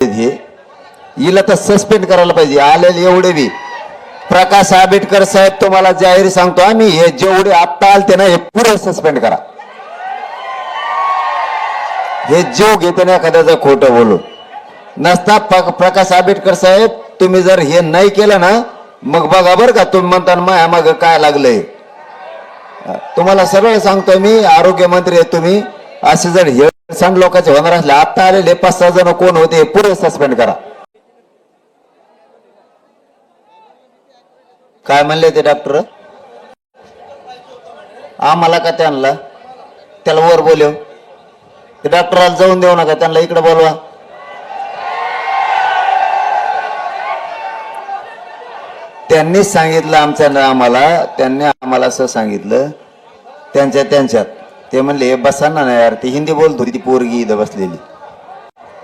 हे हिला तर सस्पेंड करायला पाहिजे. आलेले एवढे बी. प्रकाश आंबेडकर साहेब तुम्हाला जाहीर सांगतो आम्ही हे जेवढे आत्ता आलते ना हे पुढे सस्पेंड करा. हे जीव घेते ना एखाद्याचं खोटं बोलून. नसता प्रकाश आंबेडकर साहेब तुम्ही जर हे नाही केलं ना मग बघा बरं का तुम्ही म्हणता माया मग काय लागलंय? तुम्हाला सरळ सांगतोय मी आरोग्यमंत्री आहे तुम्ही असे जर हे सांग लोकांचे होणार असले आता आलेले पाच सहा जण कोण होते पुढे सस्पेंड करा. काय म्हणले ते डॉक्टर आम्हाला का त्यांना? त्याला वर बोलव. ते डॉक्टराला जाऊन देऊ नका त्यांना इकडे बोलवा. त्यांनीच सांगितलं आमच्या आम्हाला त्यांनी आम्हाला असं सांगितलं त्यांच्या त्यांच्यात. ते म्हणले बसाना ना यार. ती हिंदी बोलत होती ती पोरगी इथं बसलेली.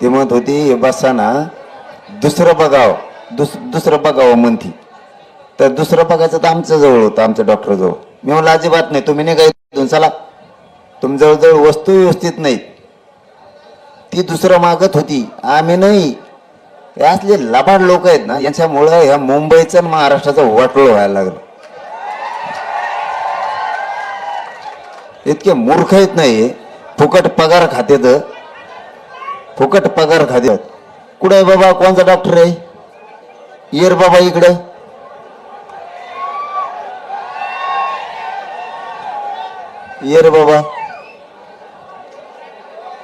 ती म्हणत होती "हे बसाना दुसरं बघाव. दुस दुसरं बघावं म्हणती. तर दुसरं बघायचं तर आमच्या जवळ होतं आमच्या डॉक्टर जवळ मी म्हणलं अजिबात नाही तुम्ही नाही काय चला. तुमच्या जवळजवळ वस्तू व्यवस्थित नाहीत. ती दुसरं मागत होती आम्ही नाही. हे असले लबाड लोक आहेत ना यांच्यामुळं ह्या मुंबईचं आणि महाराष्ट्राचं वाटोळ व्हायला लागलं. इतके मूर्ख आहेत नाही फुकट पगार खाते तर फुकट पगार खाते कुठे आहे बाबा? कोणचा डॉक्टर आहे? येर बाबा इकडं. येर बाबा.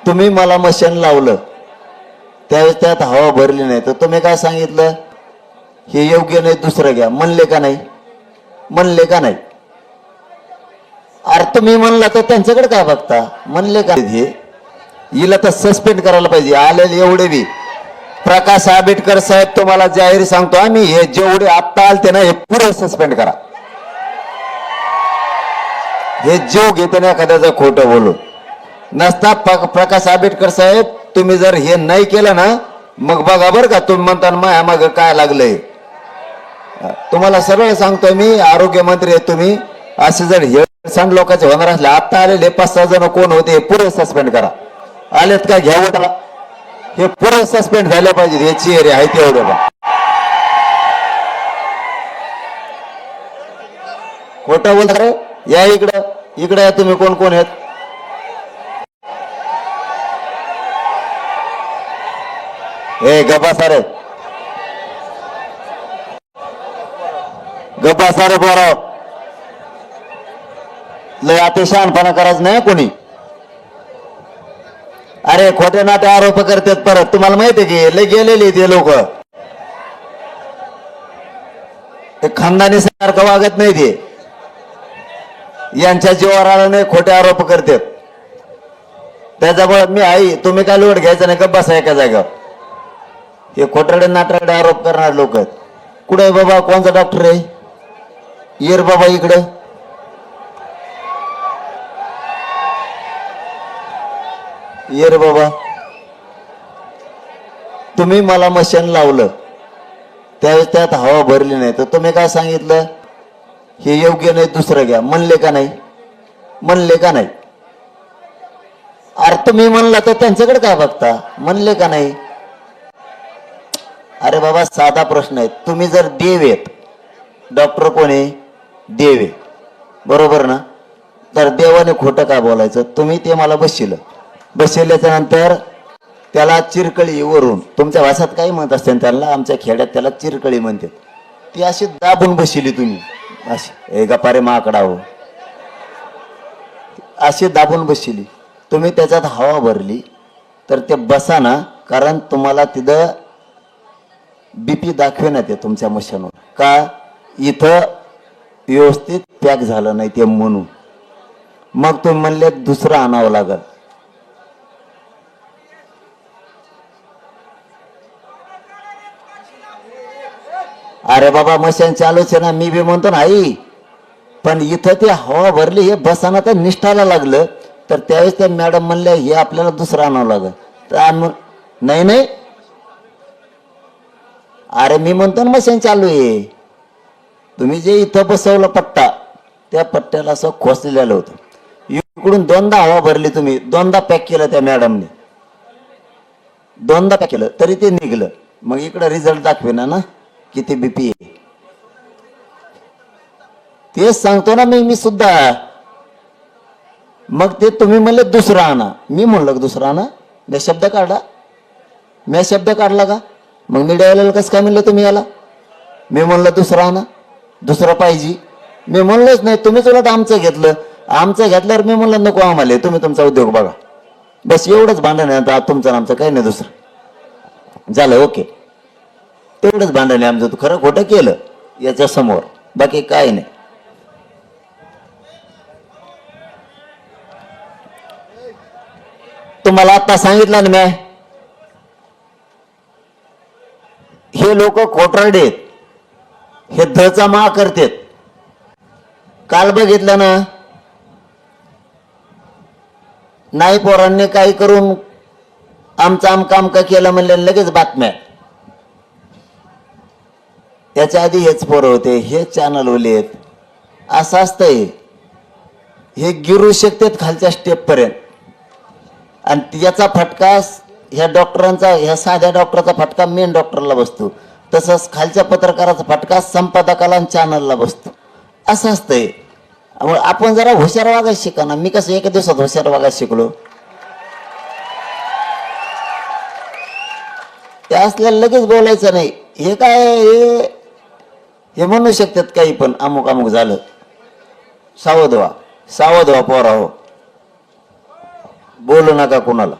तुम्ही मला मशीन लावलं. त्यावेळेस त्यात हवा भरली नाही. तर तुम्ही काय सांगितलं? हे योग्य नाही दुसरं घ्या. म्हणले का नाही? म्हणले का नाही? अरे तुम्ही म्हणला तर त्यांच्याकडे काय बघता? म्हणले का? हे हिला तर सस्पेंड करायला पाहिजे. आलेले एवढे बी. प्रकाश आंबेडकर साहेब तुम्हाला जाहीर सांगतो आम्ही हे जेवढे आत्ता आलते ना हे पुढे सस्पेंड करा. हे जीव घेते ना एखाद्याचं खोटं बोलून. नसता प्रकाश आंबेडकर साहेब तुम्ही जर हे नाही केलं ना मग बघा बरं का तुम्ही म्हणता माया मग काय लागलंय? तुम्हाला सरळ सांगतोय मी आरोग्य मंत्री आहे तुम्ही असे जर हे सण लोकांचे होणार असले. आता आलेले पाच सहा जण कोण होते पुरे सस्पेंड करा. आलेत काय घ्या उठा. हे पुरे सस्पेंड झाले पाहिजे हे चेहरे आहेत एवढे पण बोलता रे. या इकडं इकडे या तुम्ही कोण कोण आहेत? ए गप्पा सारे. गप्पा सारे बोराव लय अतिशहानपणा करायचं नाही कोणी. अरे खोटे नाटे आरोप करतात परत. तुम्हाला माहिती की लय गेलेले ते लोक. ते खानदानी सारखं वागत नाही ते. यांच्या जीवावर आला नाही खोटे आरोप करतात. त्याच्यामुळे मी आई तुम्ही काय लोट घ्यायचं नाही का? बसा एका जागेवर. हे खोटाडे नाटाडे आरोप करणार लोक. कुठे बाबा? कोणचा डॉक्टर आहे? येर बाबा इकडे. येर बाबा. तुम्ही मला मशीन लावलं. त्यावेळेस त्यात हवा भरली नाही. तर तुम्ही काय सांगितलं? हे योग्य नाही दुसरं घ्या. म्हणले का नाही? म्हणले का नाही? अरे तुम्ही म्हणला तर त्यांच्याकडे काय बघता? म्हणले का नाही? अरे बाबा साधा प्रश्न आहे. तुम्ही जर देव आहेत डॉक्टर कोणी देव आहे. बरोबर ना? तर देवाने खोटं का बोलायचं? तुम्ही ते मला बसशील. बसल्याच्या नंतर त्याला चिरकळी वरून तुमच्या भाषात काही म्हणत असते त्यांना आमच्या खेड्यात त्याला चिरकळी म्हणतात. ती अशी दाबून बसली तुम्ही. अशी ए गपारे माकडा हो. अशी दाबून बसली. तुम्ही त्याच्यात हवा भरली तर ते बसा ना कारण तुम्हाला तिथं बीपी दाखवेनात ते तुमच्या मशीनवर का? इथं व्यवस्थित पॅक झालं नाही ते म्हणून. मग तुम्ही म्हणले दुसरं आणावं लागल. अरे बाबा मशीन चालूच आहे ना मी बी म्हणतो ना आई पण इथं ते हवा भरली हे बसाना तर निष्ठाला लागलं तर त्यावेळेस त्या मॅडम म्हणल्या हे आपल्याला दुसरं आणावं लागल. तर नाही नाही. अरे मी म्हणतो ना मशीन चालू आहे. तुम्ही जे इथं बसवलं पट्टा त्या पट्ट्याला असं खोसलेलं होतं. इकडून दोनदा हवा भरली तुम्ही दोनदा पॅक केलं त्या मॅडमने. दोनदा पॅक केलं तरी ते निघलं. मग इकडं रिझल्ट दाखवेना ना. किती बीपी आहे तेच सांगतो ना मी मी सुद्धा. मग ते तुम्ही म्हणले दुसरा आणा. मी म्हणलं दुसरा आणा? मी शब्द काढला. मी शब्द काढला का? मग मीडियावाल्याला कसं काय म्हणलं तुम्ही याला? मी म्हणलं दुसरा आणा. दुसरा पाहिजे. मी म्हणलोच नाही तुम्हीच उलट आमचं घेतलं. आमचं घेतल्यावर मी म्हणलं नको आम्हाला तुम्ही तुमचा उद्योग बघा. बस एवढंच भांडण आहे आता तुमचं आमचं काही नाही दुसरं. झालं ओके. तेवढंच भांडण आहे आमचं तू खरं खोटं केलं याच्या समोर बाकी काय नाही. तुम्हाला आता सांगितलं ना मी. हे लोक खोटरडे आहेत. हे धचा मा करतेत. काल बघितलं ना? नाही पोरांनी काही करून आमचं आम काम का केलं म्हणलं लगेच बातम्या. त्याच्या आधी हेच पोरं होते हे चॅनल ओले आहेत. असं असतं हे गिरू शकतात खालच्या स्टेपपर्यंत आणि याचा फटका ह्या डॉक्टरांचा ह्या साध्या डॉक्टरचा फटका मेन डॉक्टरला बसतो. तसंच खालच्या पत्रकाराचा फटका संपादकाला आणि चॅनलला बसतो. असं असतंय. त्यामुळे आपण जरा हुशार वागायला शिका ना. मी कसं एका दिवसात हुशार वागायला शिकलो? त्या असल्याला लगेच बोलायचं नाही. हे काय हे हे म्हणू शकतात काही पण अमुक अमुक झालं. सावध व्हा सावध व्हा पोरा हो. बोलू नका कुणाला.